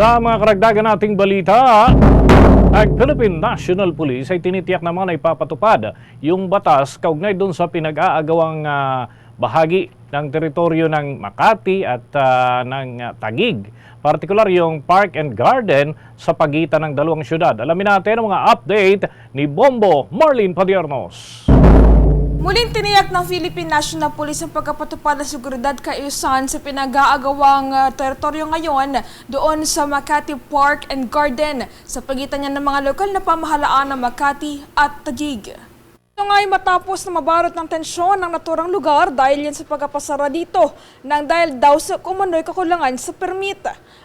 Sa mga karagdagan nating balita, ang Philippine National Police ay tinitiyak naman ay papatupad yung batas kaugnay doon sa pinag-aagawang ah, bahagi ng teritoryo ng Makati at ah, ng ah, Tagig. Partikular yung Park and Garden sa pagitan ng dalawang syudad. Alamin natin ang mga update ni Bombo Marlene Padiernos. Muling tiniyak ng Philippine National Police ang pagkapatupad ng seguridad kaayusan sa pinag-aagawang uh, teritoryo ngayon doon sa Makati Park and Garden sa pagitan niya ng mga lokal na pamahalaan ng Makati at Taguig. Ito nga matapos na mabarot ng tensyon ng naturang lugar dahil yan sa pagkapasara dito nang dahil daw sa kumano'y kakulangan sa permit.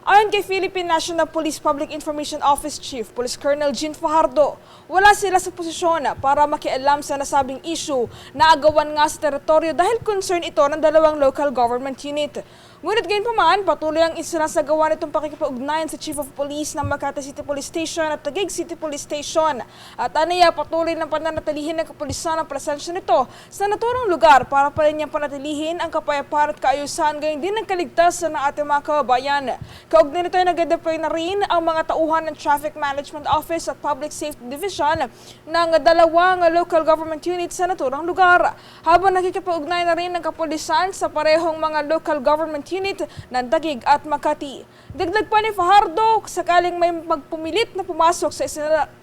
Ayon kay Philippine National Police Public Information Office Chief Police Colonel Jean Fajardo, wala sila sa posisyon para makialam sa nasabing issue na agawan nga sa teritoryo dahil concern ito ng dalawang local government unit. Ngunit gayon pa man, patuloy ang isinasagawa nitong pakikipag-ugnayan sa Chief of Police ng Makati City Police Station at Taguig City Police Station. At aniya patuloy ng pananatilihin ng kapulisan ang presensya nito sa naturang lugar para pa rin niyang panatilihin ang kapayapaan at kaayusan gayon din ang kaligtasan ng ating mga kababayan. Kaugnay nito ay nag-deploy na rin ang mga tauhan ng Traffic Management Office at Public Safety Division ng dalawang local government units sa naturang lugar. Habang nakikipag-ugnay na rin ng kapulisan sa parehong mga local government unit ng Taguig at Makati. Dagdag pa ni Fajardo, sakaling may magpumilit na pumasok sa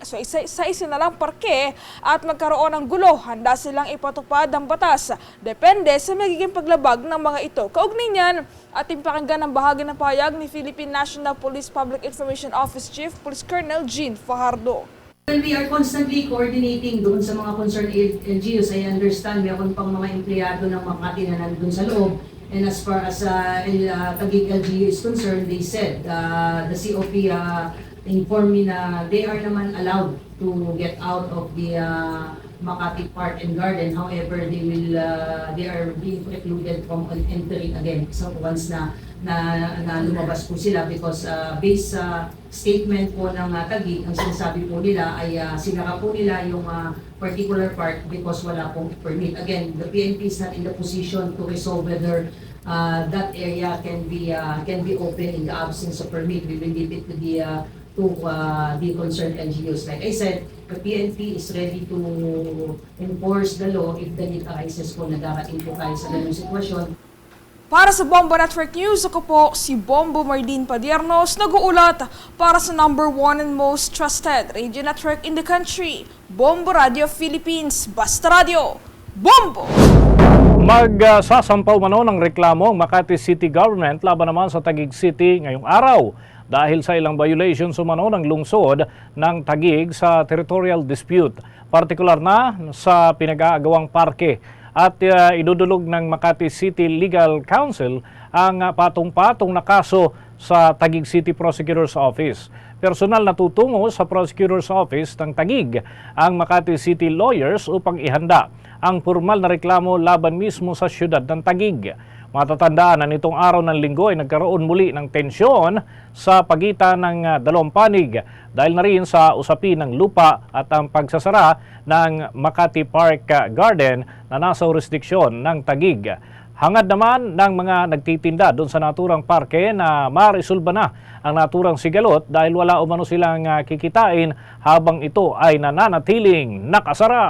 sa, isa, sa isinalang parke at magkaroon ng gulo, handa silang ipatupad ang batas. Depende sa magiging paglabag ng mga ito. Kaugnay niyan, ating pakinggan ang bahagi ng pahayag ni Philippine National Police Public Information Office Chief Police Colonel Jean Fajardo. Well, we are constantly coordinating doon sa mga concerned LGUs. I understand, meron pang mga empleyado ng Makati na nandun sa loob. And as far as uh, uh, Taguig LGU is concerned, they said, uh, the COP uh, informed me na they are naman allowed to get out of the uh, Makati Park and Garden. However, they will uh, they are being precluded from entering again. So once na na, na lumabas po sila because uh, based sa statement po ng uh, Taguig, ang sinasabi po nila ay uh, sinara po nila yung uh, particular part because wala pong permit. Again, the PNP is not in the position to resolve whether uh, that area can be uh, can be open in the absence of permit. We will leave it to the uh, to uh, the concerned LGUs. Like I said, the PNP is ready to enforce the law if the need arises po na darating po tayo sa ganung sitwasyon. Para sa Bombo Network News, ako po si Bombo Mardin Padiernos, nag-uulat para sa number one and most trusted radio network in the country, Bombo Radio Philippines, Basta Radio, Bombo! Magsasampaw mano ng reklamo ang Makati City Government laban naman sa Taguig City ngayong araw dahil sa ilang violations umano ng lungsod ng Taguig sa territorial dispute, partikular na sa pinag-aagawang parke at uh, idudulog ng Makati City Legal Council ang patong-patong na kaso sa Taguig City Prosecutor's Office. Personal na tutungo sa Prosecutor's Office ng Taguig ang Makati City Lawyers upang ihanda ang formal na reklamo laban mismo sa siyudad ng Taguig. Matatandaan na nitong araw ng linggo ay nagkaroon muli ng tensyon sa pagitan ng uh, dalawang panig dahil na rin sa usapin ng lupa at ang pagsasara ng Makati Park uh, Garden na nasa jurisdiksyon ng Taguig. Hangad naman ng mga nagtitinda doon sa naturang parke na marisulba na ang naturang sigalot dahil wala umano silang uh, kikitain habang ito ay nananatiling nakasara.